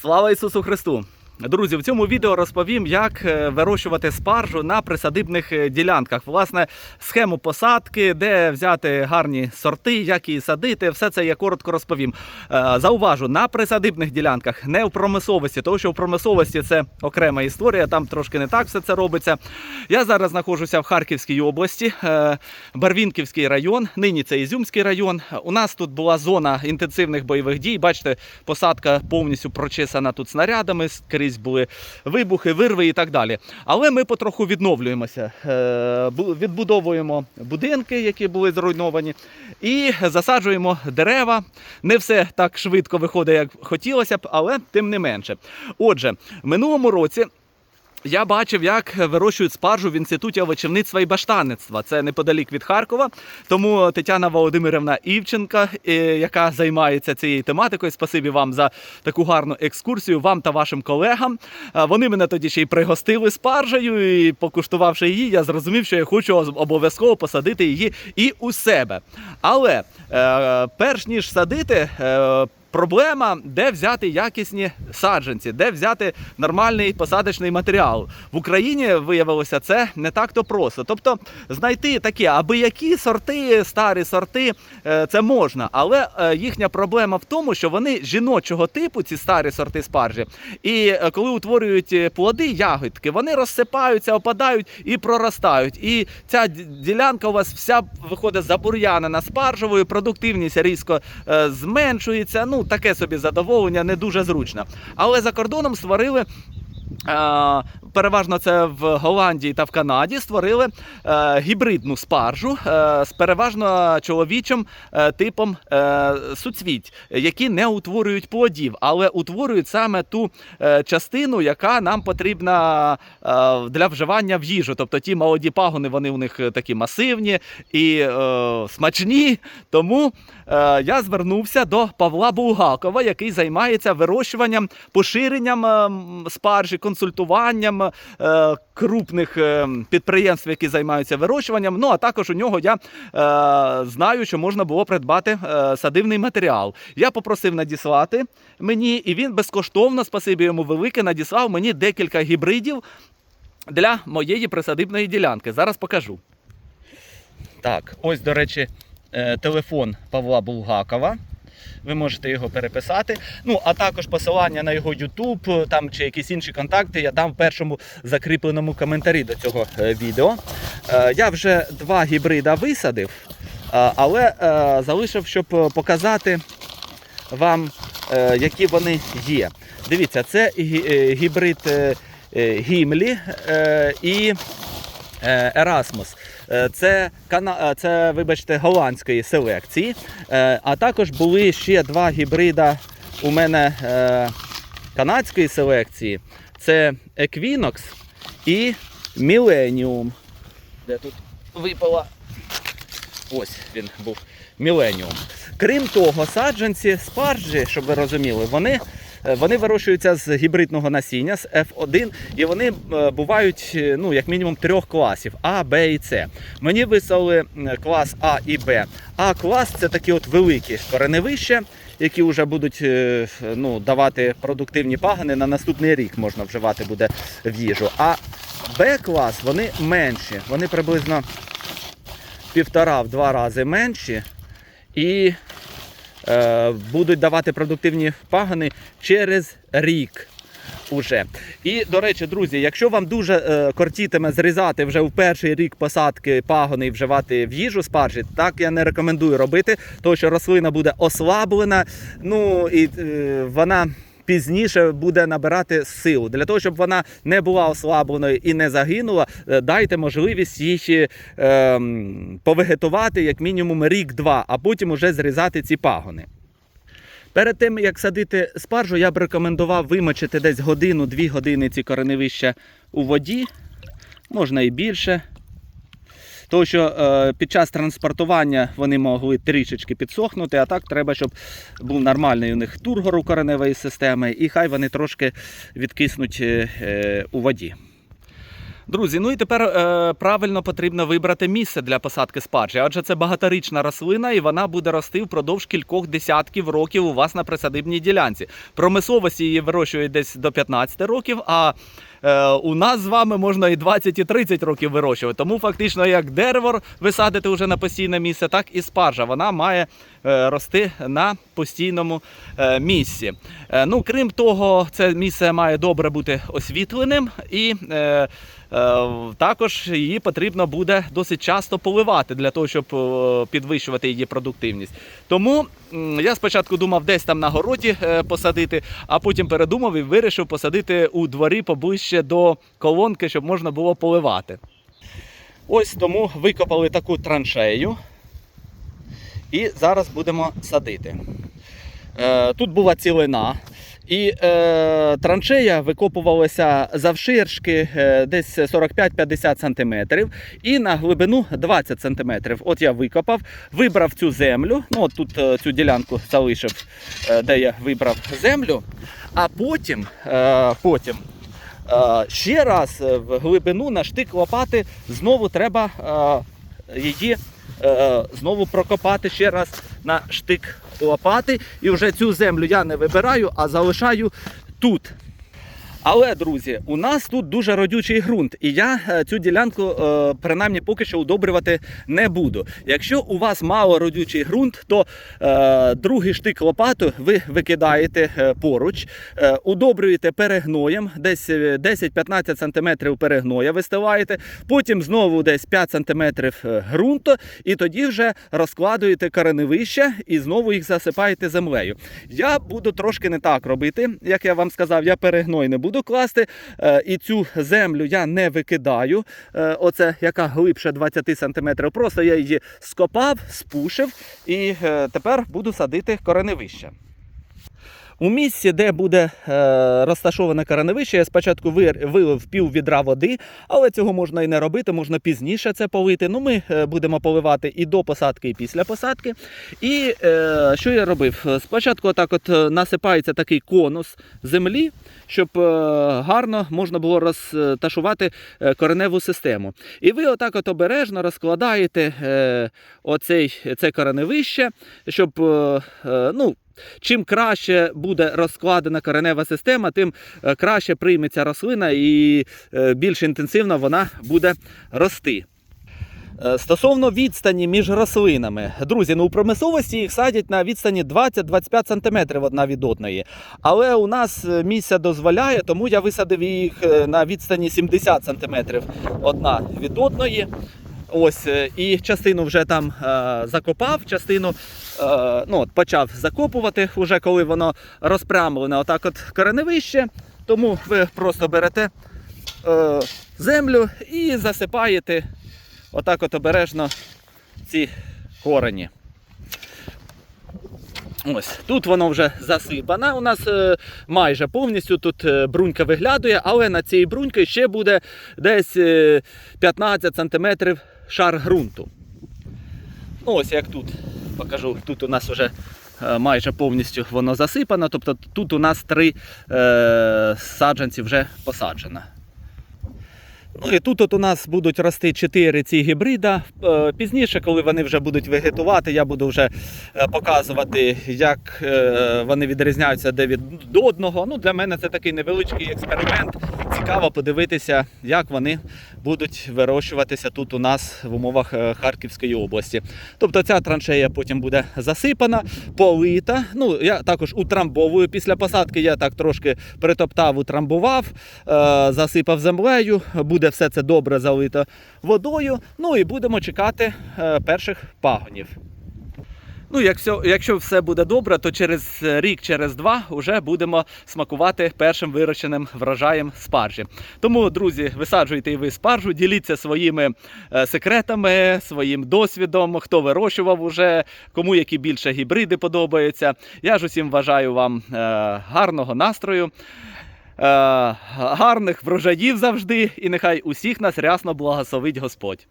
Слава Ісусу Христу! Друзі, в цьому відео розповім, як е, вирощувати спаржу на присадибних е, ділянках. Власне, схему посадки, де взяти гарні сорти, як її садити. Все це я коротко розповім. Е, Зауважу, на присадибних ділянках, не в промисловості, тому що в промисловості це окрема історія, там трошки не так все це робиться. Я зараз знаходжуся в Харківській області, Барвінківський район. Нині це Ізюмський район. У нас тут була зона інтенсивних бойових дій. Бачите, посадка повністю прочесана тут снарядами, скрізь були вибухи, вирви і так далі. Але ми потроху відновлюємося, Е, відбудовуємо будинки, які були зруйновані, і засаджуємо дерева. Не все так швидко виходить, як хотілося б, але тим не менше. Отже, минулому році. Я бачив, як вирощують спаржу в інституті овочівництва і баштанництва. Це неподалік від Харкова. Тому Тетяна Володимирівна Івченка, е, яка займається цією тематикою, спасибі вам за таку гарну екскурсію, вам та вашим колегам. Вони мене тоді ще й пригостили спаржею, і покуштувавши її, я зрозумів, що я хочу обов'язково посадити її і у себе. Але е, перш ніж садити. Проблема, де взяти якісні саджанці, де взяти нормальний посадочний матеріал. В Україні виявилося це не так-то просто. Тобто знайти такі аби які сорти, старі сорти, е, це можна. Але е, їхня проблема в тому, що вони жіночого типу, ці старі сорти спаржі. І е, коли утворюють плоди, ягодки, вони розсипаються, опадають і проростають. І ця ділянка у вас вся виходить забур'янена спаржевою, продуктивність різко зменшується. Ну, таке собі задоволення, не дуже зручно. Але за кордоном створили. Переважно це в Голландії та в Канаді створили е, гібридну спаржу е, з переважно чоловічим е, типом суцвіть, які не утворюють плодів, але утворюють саме ту частину, яка нам потрібна для вживання в їжу. Тобто ті молоді пагони, вони у них такі масивні і смачні. Тому я звернувся до Павла Булгакова, який займається вирощуванням, поширенням е, спаржі, консультуванням е, крупних е, підприємств, які займаються вирощуванням. Ну а також у нього я е, знаю, що можна було придбати е, садивний матеріал. Я попросив надіслати мені, і він безкоштовно, спасибі йому велике, надіслав мені декілька гібридів для моєї присадибної ділянки. Зараз покажу. Так, ось, до речі, е, телефон Павла Булгакова. Ви можете його переписати. Ну, а також посилання на його YouTube там чи якісь інші контакти я дам в першому закріпленому коментарі до цього е, відео. Е, Я вже два гібрида висадив, е, але залишив, щоб показати вам, які вони є. Дивіться, це гібрид Гімлі і Ерасмус. Е, Це, е, це, вибачте, голландської селекції. Е, А також були ще два гібрида у мене канадської селекції. Це Equinox і Millennium. Де тут випала? Ось він був Millennium. Крім того, саджанці спаржі, щоб ви розуміли, вони, вони вирощуються з гібридного насіння, з F1, і вони е, бувають е, ну, як мінімум трьох класів А, Б і С. Мені вислали клас А і Б. А клас це такі от великі кореневища, які вже будуть е, ну, давати продуктивні пагани на наступний рік можна вживати буде в їжу. А Б клас вони менші, вони приблизно півтора в два рази менші і е, будуть давати продуктивні пагани через рік. Уже. І, до речі, друзі, якщо вам дуже е, кортітиме зрізати вже в перший рік посадки пагони і вживати в їжу спаржі, так я не рекомендую робити, тому що рослина буде ослаблена, ну і е, вона пізніше буде набирати силу. Для того, щоб вона не була ослабленою і не загинула, е, дайте можливість їй е, повегетувати як мінімум рік-два, а потім уже зрізати ці пагони. Перед тим, як садити спаржу, я б рекомендував вимочити десь годину-дві години ці кореневища у воді, можна і більше. Тому що е, під час транспортування вони могли трішечки підсохнути, а так треба, щоб був нормальний у них тургор у кореневої системи, і хай вони трошки відкиснуть е, е, у воді. Друзі, ну і тепер е, правильно потрібно вибрати місце для посадки спаржі, адже це багаторічна рослина, і вона буде рости впродовж кількох десятків років у вас на присадибній ділянці. Промисловості її вирощують десь до 15 років. А е, у нас з вами можна і 20, і 30 років вирощувати. Тому фактично, як дерево ви садите вже на постійне місце, так і спаржа. Вона має е, рости на постійному е, місці. Е, ну, крім того, це місце має добре бути освітленим і. Е, Також її потрібно буде досить часто поливати для того, щоб е, підвищувати її продуктивність. Тому я спочатку думав десь там на городі е, посадити, а потім передумав і вирішив посадити у дворі поближче до колонки, щоб можна було поливати. Ось тому викопали таку траншею. І зараз будемо садити. Е, Тут була цілина. І е, траншея викопувалася завширшки е, десь 45-50 см і на глибину 20 см. От я викопав, вибрав цю землю. Ну, от тут е, цю ділянку залишив, е, де я вибрав землю. А потім, е, потім е, ще раз е, в глибину на штик лопати знову треба е, її знову прокопати ще раз на штик лопати. І вже цю землю я не вибираю, а залишаю тут. Але, друзі, у нас тут дуже родючий ґрунт, і я е, цю ділянку е, принаймні поки що удобрювати не буду. Якщо у вас мало родючий ґрунт, то е, другий штик лопату ви викидаєте поруч, удобрюєте перегноєм, десь е, 10-15 см перегноя вистилаєте, потім знову десь 5 см ґрунту, і тоді вже розкладуєте кореневище і знову їх засипаєте землею. Я буду трошки не так робити, як я вам сказав, я перегной не буду класти. е, І цю землю я не викидаю. е, Оце яка глибше 20 см. Просто я її скопав, спушив і е, тепер буду садити кореневище. У місці, де буде е, розташоване кореневище, я спочатку вилив пів відра води, але цього можна і не робити, можна пізніше це полити. Ну, ми е, будемо поливати і до посадки, і після посадки. І е, що я робив? Спочатку отак от е, насипається такий конус землі, щоб е, гарно можна було розташувати е, кореневу систему. І ви отак от обережно розкладаєте е, оцей, це кореневище, щоб е, ну, Чим краще буде розкладена коренева система, тим е, краще прийметься рослина і е, більш інтенсивно вона буде рости. Е, Стосовно відстані між рослинами, друзі, ну у промисловості їх садять на відстані 20-25 см одна від одної. Але у нас місця дозволяє, тому я висадив їх на відстані 70 см одна від одної. Ось, е, і частину вже там е, закопав, частину е, ну, от, почав закопувати, вже коли воно розпрямлене, отак от кореневище. Тому ви просто берете е, землю і засипаєте отак от обережно ці корені. Ось тут воно вже засипане. У нас е, майже повністю тут е, брунька виглядує, але на цій бруньці ще буде десь е, 15 см шар ґрунту. Ну, ось як тут покажу. Тут у нас вже е, майже повністю воно засипано. Тобто тут у нас три е, саджанці вже посаджено. Ну і тут от у нас будуть рости чотири ці гібрида. Е, Пізніше, коли вони вже будуть вегетувати, я буду вже е, показувати, як вони відрізняються один від одного. Ну, для мене це такий невеличкий експеримент. Цікаво подивитися, як вони будуть вирощуватися тут у нас в умовах е, Харківської області. Тобто ця траншея потім буде засипана, полита. Ну, я також утрамбовую після посадки. Я так трошки притоптав, утрамбував, е, засипав землею. Буде все це добре залито водою. Ну і будемо чекати е, перших пагонів. Ну, якщо, якщо все буде добре, то через рік, через два вже будемо смакувати першим вирощеним врожаєм спаржі. Тому, друзі, висаджуйте і ви спаржу, діліться своїми е, секретами, своїм досвідом, хто вирощував уже, кому які більше гібриди подобаються. Я ж усім бажаю вам е, гарного настрою. е, Гарних врожаїв завжди, і нехай усіх нас рясно благословить Господь.